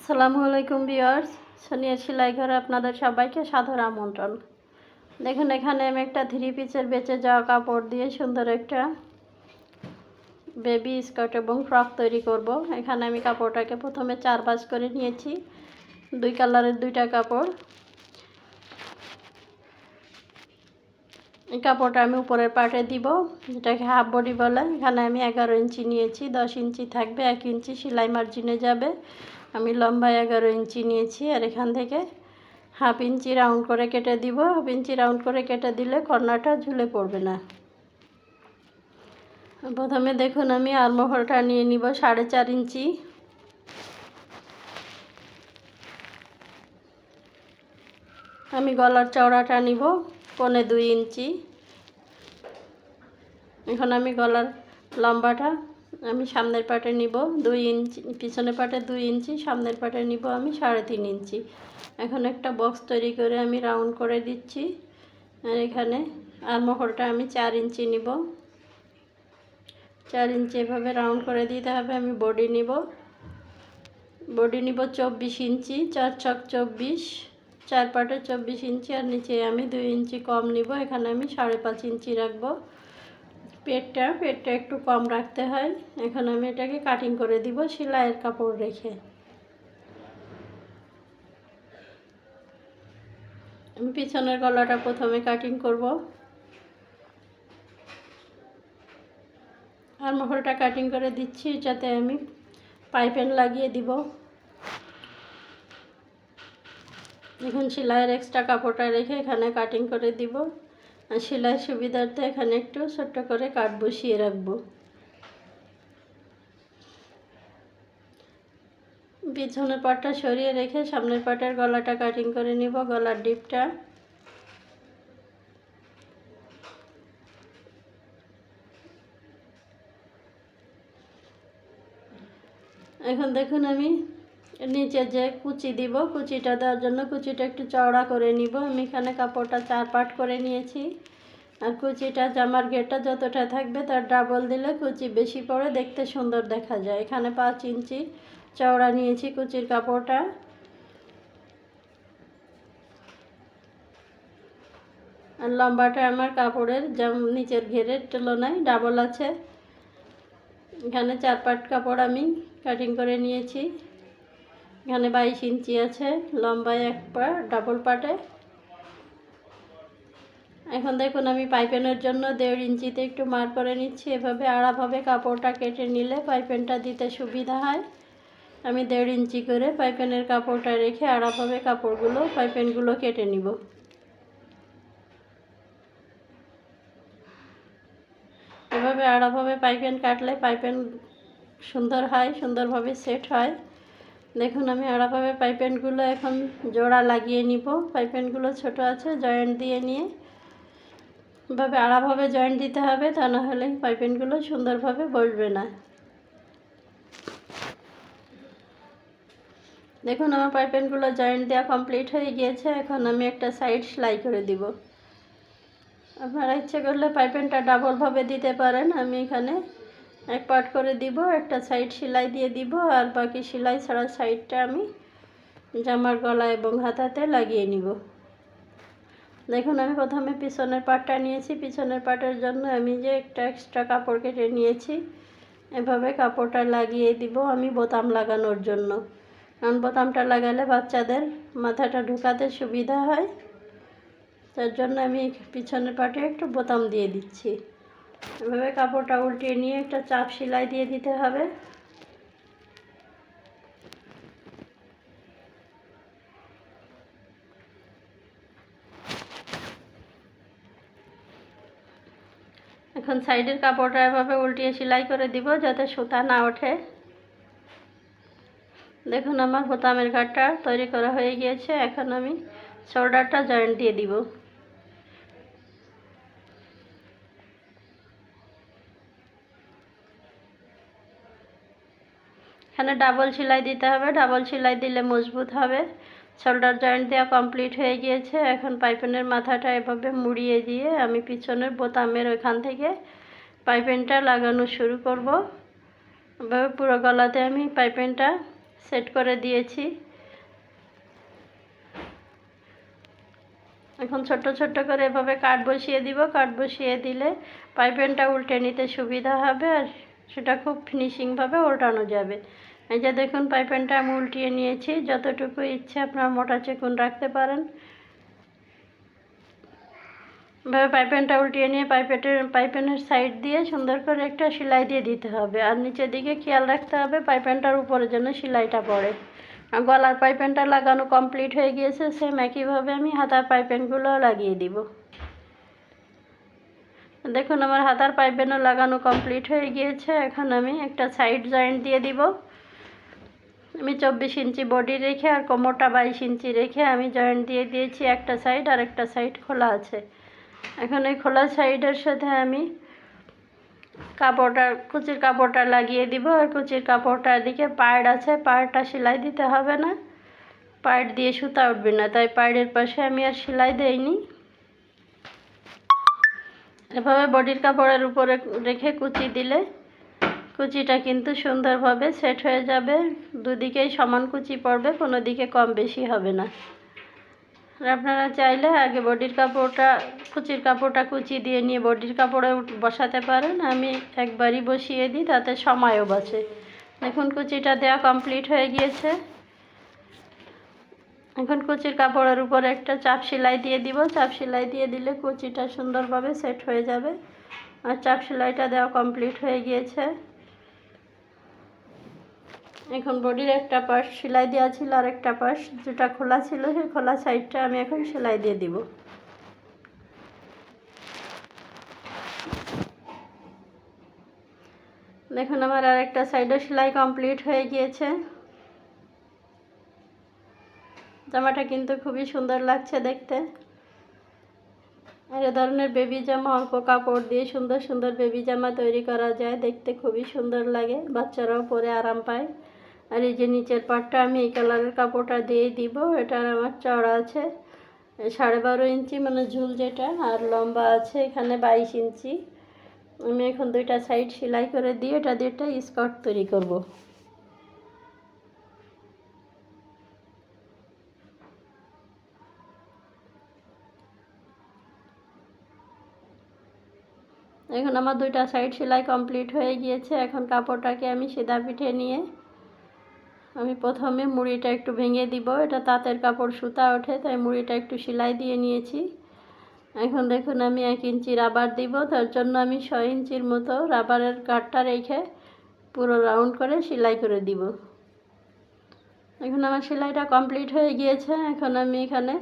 আসসালামু আলাইকুম বিয়ার্স সোনিয়া সেলাই ঘরে আপনাদের সবাইকে সাদর আমন্ত্রণ। দেখুন, এখানে আমি একটা থ্রি পিসের বেঁচে যাওয়া কাপড় দিয়ে সুন্দর একটা বেবি স্কার্ট এবং ফ্রক তৈরি করব। এখানে আমি কাপড়টাকে প্রথমে চার ভাঁজ করে নিয়েছি। দুই কালারের দুইটা কাপড়। এই কাপড়টা আমি উপরের পাটে দিব যেটাকে হাফ বডি বলে। এখানে আমি এগারো ইঞ্চি নিয়েছি, দশ ইঞ্চি থাকবে, এক ইঞ্চি সেলাই মার্জিনে যাবে। আমি লম্বা এগারো ইঞ্চি নিয়েছি আর এখান থেকে হাফ ইঞ্চি রাউন্ড করে কেটে দিব। হাফ ইঞ্চি রাউন্ড করে কেটে দিলে কর্নারটা ঝুলে পড়বে না। প্রথমে দেখুন আমি আলমোহলটা নিয়ে নিব সাড়ে চার ইঞ্চি। আমি গলার চওড়াটা নিব পনে দুই ইঞ্চি। এখন আমি গলার লম্বাটা আমি সামনের পাটে নিব দুই ইঞ্চি, পিছনের পাটে দুই ইঞ্চি, সামনের পাটে নিব আমি সাড়ে তিন ইঞ্চি। এখন একটা বক্স তৈরি করে আমি রাউন্ড করে দিচ্ছি। আর এখানে আলমোহলটা আমি চার ইঞ্চি নিব। চার ইঞ্চি এভাবে রাউন্ড করে দিতে হবে, আমি বডি নিব। বডি নিব চব্বিশ ইঞ্চি, চার ছক চব্বিশ, চার পাটে চব্বিশ ইঞ্চি, আর নিচে আমি দুই ইঞ্চি কম নিব। এখানে আমি সাড়ে পাঁচ ইঞ্চি রাখব। পেটটা পেটটা একটু কম রাখতে হয়। এখন আমি এটাকে কাটিং করে দিব সেলাইয়ের কাপড় রেখে। আমি পিছনের গলাটা প্রথমে কাটিং করব। আর মহলটা কাটিং করে দিচ্ছি যাতে আমি পাইপেন লাগিয়ে দিব। এখন সেলাইয়ের এক্সট্রা কাপড়টা রেখে এখানে কাটিং করে দিব। সেলাই সুবিধার্থে এখানে একটু ছোট্ট করে কাঠ বসিয়ে রাখব। পিছনের পাটটা সরিয়ে রেখে সামনের পাটের গলাটা কাটিং করে নিব, গলার ডিপটা। এখন দেখুন আমি নিচে যে কুচি দিব, কুচিটা দেওয়ার জন্য কুচিটা একটু চওড়া করে নিব। আমি এখানে কাপড়টা চার পাট করে নিয়েছি। আর কুচিটা জামার গেটটা যতটা থাকবে তার ডাবল দিলে কুচি বেশি পড়ে, দেখতে সুন্দর দেখা যায়। এখানে পাঁচ ইঞ্চি চওড়া নিয়েছি কুচির কাপড়টা। আর লম্বাটা আমার কাপড়ের যেমন নিচের ঘেরের তুলনায় ডাবল আছে। এখানে চার পাট কাপড় আমি কাটিং করে নিয়েছি। এখানে বাইশ ইঞ্চি আছে, লম্বায় এক পা ডাবল পাটে এখন দেখুন আমি পাইপেনের জন্য দেড় ইঞ্চিতে একটু মার করে নিচ্ছি। এভাবে আড়াভাবে কাপড়টা কেটে নিলে পাইপেনটা দিতে সুবিধা হয়। আমি দেড় ইঞ্চি করে পাইপেনের কাপড়টা রেখে আড়াভাবে কাপড়গুলো, পাইপেনগুলো কেটে নিব। এভাবে আড়াভাবে পাইপেন কাটলে পাইপেন সুন্দর হয়, সুন্দরভাবে সেট হয়। দেখুন, আমি আড়াভাবে পাইপেনগুলো এখন জোড়া লাগিয়ে নিব। পাইপেনগুলো ছোট আছে জয়েন্ট দিয়ে নিয়ে। ভাবে আড়াভাবে জয়েন্ট দিতে হবে, তা না হলে পাইপেনগুলো সুন্দরভাবে বসবে না। দেখুন, আমার পাইপেনগুলো জয়েন্ট দেওয়া কমপ্লিট হয়ে গিয়েছে, এখন আমি একটা সাইড সেলাই করে দিব। আপনারা ইচ্ছে করলে পাইপেনটা ডাবলভাবে দিতে পারেন, আমি এখানে এক পার্ট করে দিব, একটা সাইড সেলাই দিয়ে দিব, আর বাকি সেলাই ছাড়া সাইডটা আমি জামার গলা এবং হাতাতে লাগিয়ে নিব। দেখুন, আমি প্রথমে পিছনের পাটটা নিয়েছি। পিছনের পাটের জন্য আমি যে একটা এক্সট্রা কাপড় কেটে নিয়েছি, এভাবে কাপড়টা লাগিয়ে দিব আমি বোতাম লাগানোর জন্য। কারণ বোতামটা লাগালে বাচ্চাদের মাথাটা ঢুকাতে সুবিধা হয়। তার জন্য আমি পিছনের পাটে একটু বোতাম দিয়ে দিচ্ছি। এভাবে কাপড়টা উল্টিয়ে নিয়ে একটা চাপ সেলাই দিয়ে দিতে হবে। এখন সাইডের কাপড়টা এভাবে উল্টিয়ে সেলাই করে দিব যাতে সুতা না ওঠে। দেখুন আমার বোতামের ঘাটটা তৈরি করা হয়ে গিয়েছে। এখন আমি শোল্ডারটা জয়েন্ট দিয়ে দিব। এখানে ডাবল সেলাই দিতে হবে ডাবল সেলাই দিলে মজবুত হবে। শোল্ডার জয়েন্ট দেওয়া কমপ্লিট হয়ে গিয়েছে। এখন পাইপেনের মাথাটা এভাবে মুড়িয়ে দিয়ে আমি পিছনের বোতামের ওইখান থেকে পাইপেনটা লাগানো শুরু করব। এভাবে পুরো গলাতে আমি পাইপেনটা সেট করে দিয়েছি। এখন ছোট্ট ছোট্ট করে এভাবে কাঠ বসিয়ে দিব। কাঠ বসিয়ে দিলে পাইপেনটা উল্টে নিতে সুবিধা হবে আর সেটা খুব ফিনিশিংভাবে উল্টানো যাবে। এই যে দেখুন পাইপেনটা আমি উল্টিয়ে নিয়েছি, যতটুকু ইচ্ছে আপনার মোটা চিকুন রাখতে পারেন। এভাবে পাইপেনটা উল্টিয়ে নিয়ে পাইপেটের, পাইপেনের সাইড দিয়ে সুন্দর করে একটা সেলাই দিয়ে দিতে হবে। আর নিচের দিকে খেয়াল রাখতে হবে পাইপেনটার উপরে যেন সেলাইটা পড়ে। আর গলার পাইপেনটা লাগানো কমপ্লিট হয়ে গিয়েছে, সেম একইভাবে আমি হাতার পাইপেনগুলো লাগিয়ে দিব। দেখুন আমার হাতার পাইপেনও লাগানো কমপ্লিট হয়ে গিয়েছে, এখন আমি একটা সাইড জয়েন্ট দিয়ে দিব। আমি চব্বিশ ইঞ্চি বডি রেখে আর কোমরটা বাইশ ইঞ্চি রেখে আমি জয়েন্ট দিয়ে দিয়েছি একটা সাইড আর একটা সাইড খোলা আছে। এখন এই খোলা সাইডের সাথে আমি কাপড়টা, কুচির কাপড়টা লাগিয়ে দিব আর কুচির কাপড়টার দিকে পাড় আছে পাড়টা সেলাই দিতে হবে না। পাড় দিয়ে সুতা উঠবে না, তাই পাড়ের পাশে আমি আর সেলাই দেইনি। এভাবে বডির কাপড়ের উপরে রেখে কুচি দিলে কুচিটা কিন্তু সুন্দরভাবে সেট হয়ে যাবে। দুদিকেই সমান কুচি পড়বে কোনো দিকে কম বেশি হবে না। আপনারা চাইলে আগে বডির কাপড়টা, কুচির কাপড়টা কুচি দিয়ে নিয়ে বডির কাপড়ে বসাতে পারেন। আমি একবারই বসিয়ে দিই, তাতে সময়ও বাঁচে। দেখুন, কুচিটা দেওয়া কমপ্লিট হয়ে গিয়েছে। এখন কুচির কাপড়ের উপর একটা চাপ সেলাই দিয়ে দিব। চাপ সেলাই দিয়ে দিলে কুচিটা সুন্দরভাবে সেট হয়ে যাবে। আর চাপ সেলাইটা দেওয়া কমপ্লিট হয়ে গিয়েছে। এখন বডির একটা পাশ সেলাই দেওয়া ছিল, আর একটা পাশ যেটা খোলা ছিল, সেই খোলা সাইডটা আমি এখন সেলাই দিয়ে দিব। দেখুন, আমার আর একটা সাইডও সেলাই কমপ্লিট হয়ে গিয়েছে। জামাটা কিন্তু খুবই সুন্দর লাগছে দেখতে। আর এ ধরনের বেবি জামা, অল্প কাপড় দিয়ে সুন্দর সুন্দর বেবি জামা তৈরি করা যায়, দেখতে খুবই সুন্দর লাগে। বাচ্চারাও পরে আরাম পায়। আর এই যে নিচের পাটটা আমি এই কালারের কাপড়টা দিয়ে দিব, এটার আমার চড়া আছে, সাড়ে বারো ইঞ্চি মানে ঝুল যেটা, আর লম্বা আছে এখানে বাইশ ইঞ্চি। আমি এখন দুইটা সাইড সেলাই করে দিয়ে এটা দিয়ে একটা স্কার্ট তৈরি করব। এখন আমার দুইটা সাইড সেলাই কমপ্লিট হয়ে গিয়েছে, এখন কাপড়টাকে আমি সিধা পিঠে নিয়ে আমি প্রথমে মুড়িটা একটু ভেঙে দিব। এটা তাঁতের কাপড় সুতা ওঠে, তাই মুড়িটা একটু সেলাই দিয়ে নিয়েছি। এখন দেখুন, আমি এক ইঞ্চি রাবার দিব, তার জন্য আমি ছয় ইঞ্চির মতো রাবারের কাঠটা রেখে পুরো রাউন্ড করে সেলাই করে দিব। এখন আমার সেলাইটা কমপ্লিট হয়ে গিয়েছে। এখন আমি এখানে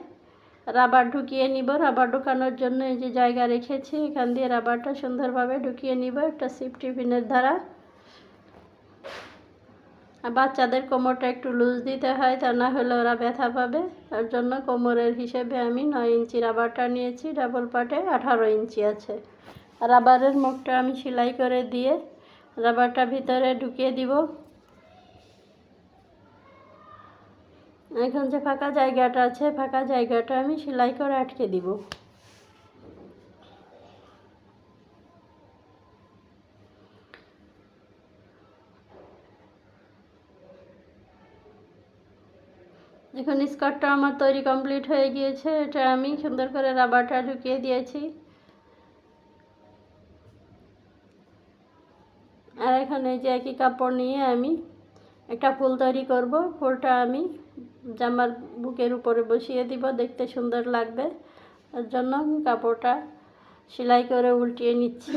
রাবার ঢুকিয়ে নিব। রাবার ঢুকানোর জন্য এই যে জায়গা রেখেছি, এখান দিয়ে রাবারটা সুন্দরভাবে ঢুকিয়ে নিব। একটা সিফটি টিফিনের দ্বারা। বাচ্চাদের কোমরটা একটু লুজ দিতে হয় তা না হলে ওরা ব্যথা পাবে। তার জন্য কোমরের হিসেবে আমি নয় ইঞ্চি রাবারটা নিয়েছি ডাবল পাটে আঠারো ইঞ্চি আছে। রাবারের মুখটা আমি সেলাই করে দিয়ে রাবারটা ভিতরে ঢুকিয়ে দিব। এখন যে ফাঁকা জায়গাটা আছে, ফাঁকা জায়গাটা আমি সেলাই করে আটকে দিব। এখন স্কার্টটা আমার তৈরি কমপ্লিট হয়ে গিয়েছে। এটা আমি সুন্দর করে রাবারটা ঢুকিয়ে দিয়েছি। আর এখানে যে একই কাপড় নিয়ে আমি একটা ফুল তৈরি করব। ফুলটা আমি জামার বুকের উপরে বসিয়ে দিব, দেখতে সুন্দর লাগবে। তার জন্য কাপড়টা সেলাই করে উল্টিয়ে নিচ্ছি।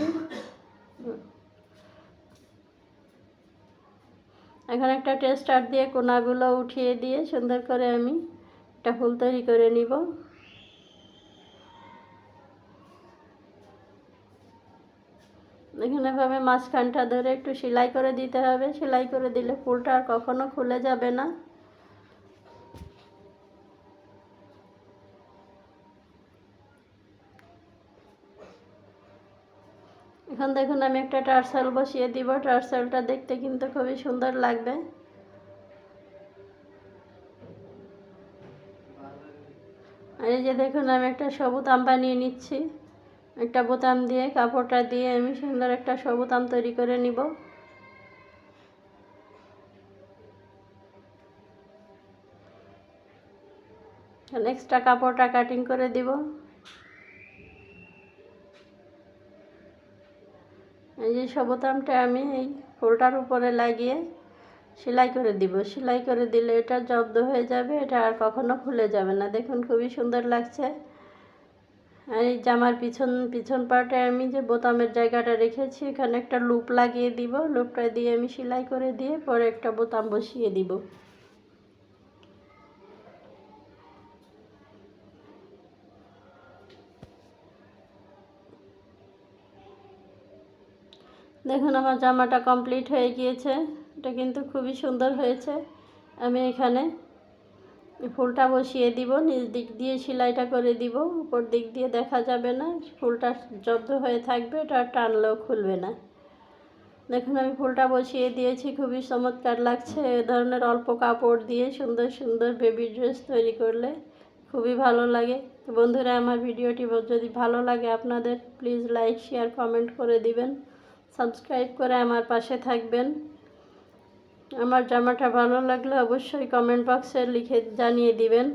এখন একটা টেস্টার দিয়ে কোনাগুলো উঠিয়ে দিয়ে সুন্দর করে আমি একটা ফুল তৈরি করে নিব। এখানে ভাবে মাঝখানটা ধরে একটু সেলাই করে দিতে হবে। সেলাই করে দিলে ফুলটা আর কখনো খুলে যাবে না। এখন দেখুন, আমি একটা টার্সাল বসিয়ে দিব। টার্সালটা দেখতে কিন্তু খুবই সুন্দর লাগবে। এই যে দেখুন, আমি একটা সবুজ আম বানিয়ে নিচ্ছি। একটা বোতাম দিয়ে, কাপড়টা দিয়ে আমি সুন্দর একটা সবুজ আম তৈরি করে নিব। নেক্সটটা কাপড়টা কাটিং করে দিব। এই যে সবুতামটা আমি এই ফুলটার উপরে লাগিয়ে সেলাই করে দিব। সেলাই করে দিলে এটা জব্দ হয়ে যাবে, এটা আর কখনো খুলে যাবে না। দেখুন খুবই সুন্দর লাগছে। আর এই জামার পিছন পিছন পার্টে আমি যে বোতামের জায়গাটা রেখেছি, এখানে একটা লুপ লাগিয়ে দিব। লুপটা দিয়ে আমি সেলাই করে দিয়ে পরে একটা বোতাম বসিয়ে দিব। দেখুন, আমার জামাটা কমপ্লিট হয়ে গিয়েছে। এটা কিন্তু খুবই সুন্দর হয়েছে। আমি এখানে ফুলটা বসিয়ে দিব, নিচ দিক দিয়ে সেলাইটা করে দিব। উপর দিক দিয়ে দেখা যাবে না, ফুলটা জব্দ হয়ে থাকবে, এটা টানলেও খুলবে না। দেখুন, আমি ফুলটা বসিয়ে দিয়েছি, খুবই চমৎকার লাগছে। এ ধরনের অল্প কাপড় দিয়ে সুন্দর সুন্দর বেবি ড্রেস তৈরি করলে খুবই ভালো লাগে। বন্ধুরা, আমার ভিডিওটি যদি ভালো লাগে আপনাদের প্লিজ লাইক শেয়ার কমেন্ট করে দিবেন। সাবস্ক্রাইব করে আমার পাশে থাকবেন। আমার জামাটা ভালো লাগলে অবশ্যই কমেন্ট বক্সে লিখে জানিয়ে দিবেন।